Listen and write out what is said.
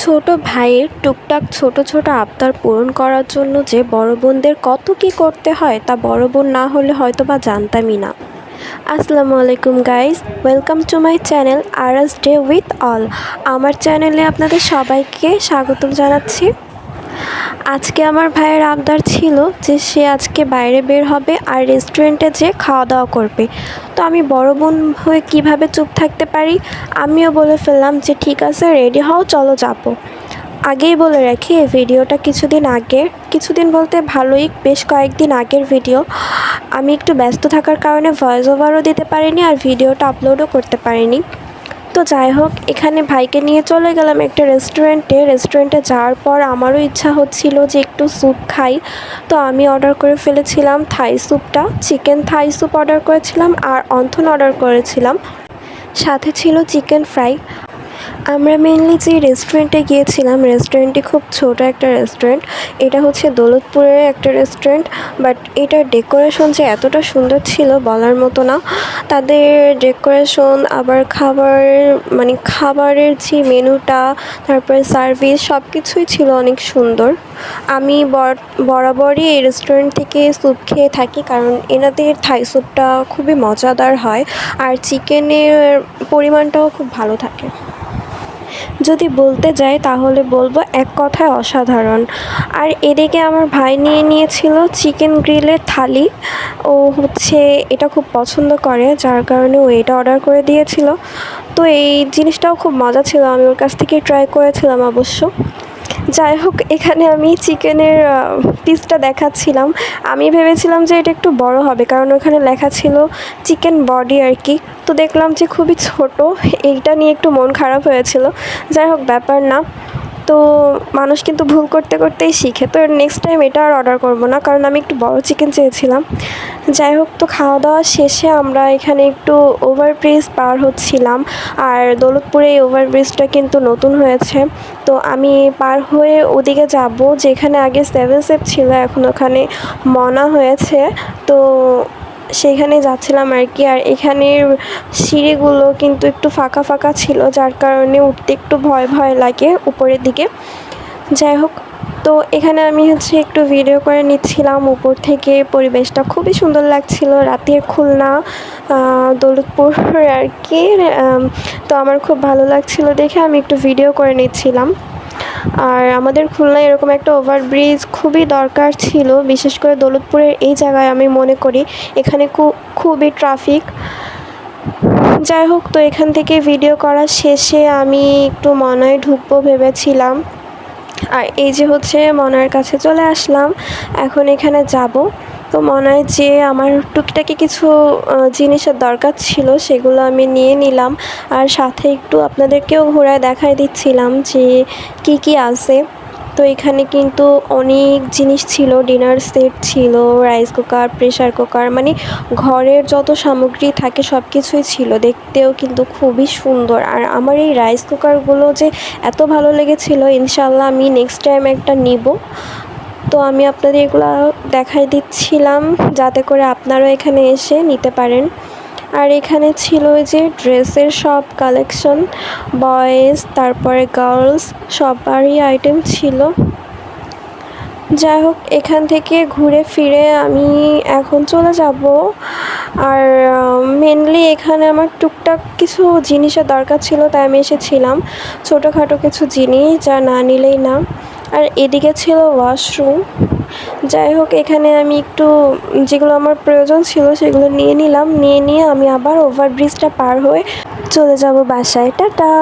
ছোট ভাইয়ের টুকটাক ছোট ছোট আবদার পূরণ করার জন্য যে বড় বোনদের কত কি করতে হয় তা বড় বোন না হলে হয়তো বা জানতামই না। আসসালামু আলাইকুম guys welcome to my channel আর এস ডে উইথ অল আমার চ্যানেলে আপনাদের সবাইকে স্বাগতম জানাচ্ছি। আজকে আমার ভাইয়ের আবদার ছিল যে সে আজকে বাইরে বের হবে আর রেস্টুরেন্টে যেয়ে খাওয়া দাওয়া করবে। তো আমি বড় বোন হয়ে কীভাবে চুপ থাকতে পারি? আমিও বলে ফেললাম যে, ঠিক আছে রেডি হও, চলো যাব। আগেই বলে রাখি, এই ভিডিওটা কিছুদিন আগের কিছুদিন বলতে ভালোই, বেশ কয়েকদিন আগের ভিডিও। আমি একটু ব্যস্ত থাকার কারণে ভয়েস ওভারও দিতে পারিনি আর ভিডিওটা আপলোডও করতে পারিনি। তো যাই হোক, এখানে ভাইকে নিয়ে চলে গেলাম একটা রেস্টুরেন্টে রেস্টুরেন্টে যাওয়ার পর আমারও ইচ্ছা হচ্ছিল যে একটু স্যুপ খাই। তো আমি অর্ডার করে ফেলেছিলাম থাই স্যুপটা চিকেন থাই স্যুপ অর্ডার করেছিলাম আর অন্থন অর্ডার করেছিলাম। সাথে ছিল চিকেন ফ্রাই আমরা মেনলি যে রেস্টুরেন্টে গিয়েছিলাম রেস্টুরেন্টটি খুব ছোট একটা রেস্টুরেন্ট এটা হচ্ছে দৌলতপুরের একটা রেস্টুরেন্ট বাট এটার ডেকোরেশন যে এতটা সুন্দর ছিল বলার মতো না। তাদের ডেকোরেশন আবার খাবার মানে খাবারের যে মেনুটা, তারপরে সার্ভিস সব কিছুই ছিল অনেক সুন্দর। আমি বরাবরই এই রেস্টুরেন্ট থেকে স্যুপ খেয়ে থাকি, কারণ এনাদের থাই স্যুপটা খুবই মজাদার হয়, আর চিকেনের পরিমাণটাও খুব ভালো থাকে। যদি বলতে যাই, তাহলে বলব এক কথায় অসাধারণ। আর এদিকে আমার ভাই নিয়ে নিয়েছিল চিকেন গ্রিলের থালি। ও হচ্ছে এটা খুব পছন্দ করে, যার কারণে ও এটা অর্ডার করে দিয়েছিল। তো এই জিনিসটাও খুব মজা ছিল, আমি ওর কাছ থেকে ট্রাই করেছিলাম অবশ্য। যাই হোক, এখানে আমি চিকেনের পিসটা দেখাচ্ছিলাম। আমি ভেবেছিলাম যে এটা একটু বড় হবে, কারণ ওখানে লেখা ছিল চিকেন বডি আর কি। তো দেখলাম যে খুবই ছোট, এইটা নিয়ে একটু মন খারাপ হয়েছিল। যাই হোক, ব্যাপার না। তো মানুষ কিন্তু ভুল করতে করতেই শিখে। তো নেক্সট টাইম এটা আর অর্ডার করব না, কারণ আমি একটু বড় চিকেন চেয়েছিলাম। যাই হোক, তো খাওয়া দাওয়া শেষে আমরা এখানে একটু ওভারব্রিজ পার হচ্ছিলাম। আর দৌলতপুরে এই ওভারব্রিজটা কিন্তু নতুন হয়েছে। তো আমি পার হয়ে ওদিকে যাব। যেখানে আগে সেভেন সেপ ছিল, এখন ওখানে মনা হয়েছে। তো সেখানে যাচ্ছিলাম আর কি। আর এখানের সিঁড়িগুলো কিন্তু একটু ফাঁকা ফাঁকা ছিল, যার কারণে উঠতে একটু ভয় ভয় লাগে উপরের দিকে। যাই হোক, তো এখানে আমি হচ্ছে একটু ভিডিও করে নিচ্ছিলাম। উপর থেকে পরিবেশটা খুবই সুন্দর লাগছিল, রাতের খুলনা দৌলতপুর আর কি তো আমার খুব ভালো লাগছিল দেখে আমি একটু ভিডিও করে নিচ্ছিলাম। আর আমাদের খুলনায় এরকম একটা ওভারব্রিজ খুবই দরকার ছিল, বিশেষ করে দৌলতপুরের এই জায়গায় আমি মনে করি এখানে খুবই ট্রাফিক যাই হোক, তো এখান থেকে ভিডিও করা শেষে আমি একটু মনায় ঢুকবো ভেবেছিলাম। আর এই যে হচ্ছে মনার কাছে চলে আসলাম, এখন এখানে যাব। তো মনে হয় যে আমার টুকটাকে কিছু জিনিসের দরকার ছিল সেগুলো আমি নিয়ে নিলাম। আর সাথে একটু আপনাদেরকেও ঘোরায় দেখায় দিচ্ছিলাম যে কি কি আছে। তো এখানে কিন্তু অনেক জিনিস ছিল ডিনার সেট ছিল রাইস কুকার প্রেশার কুকার মানে ঘরের যত সামগ্রী থাকে সব কিছুই ছিল, দেখতেও কিন্তু খুবই সুন্দর। আর আমার এই রাইস কুকারগুলো যে এত ভালো লেগেছিলো ইনশাল্লাহ আমি নেক্সট টাইম একটা নিব। তো আমি আপনাদের এগুলো দেখাই দিচ্ছিলাম, যাতে করে আপনারাও এখানে এসে নিতে পারেন। আর এখানে ছিল ওই যে ড্রেসের সব কালেকশন বয়েজ তারপরে গার্লস সবারই আইটেম ছিল। যাই হোক এখান থেকে ঘুরে ফিরে আমি এখন চলে যাব। আর মেনলি এখানে আমার টুকটাক কিছু জিনিসের দরকার ছিল, তাই আমি এসেছিলাম। ছোটোখাটো কিছু জিনিস যা না নিলেই না। আর এদিকে ছিল ওয়াশরুম যাই হোক, এখানে আমি একটু যেগুলো আমার প্রয়োজন ছিল সেগুলো নিয়ে নিলাম। নিয়ে নিয়ে আমি আবার ওভারব্রিজটা পার হয়ে চলে যাব বাসায়। টাটা!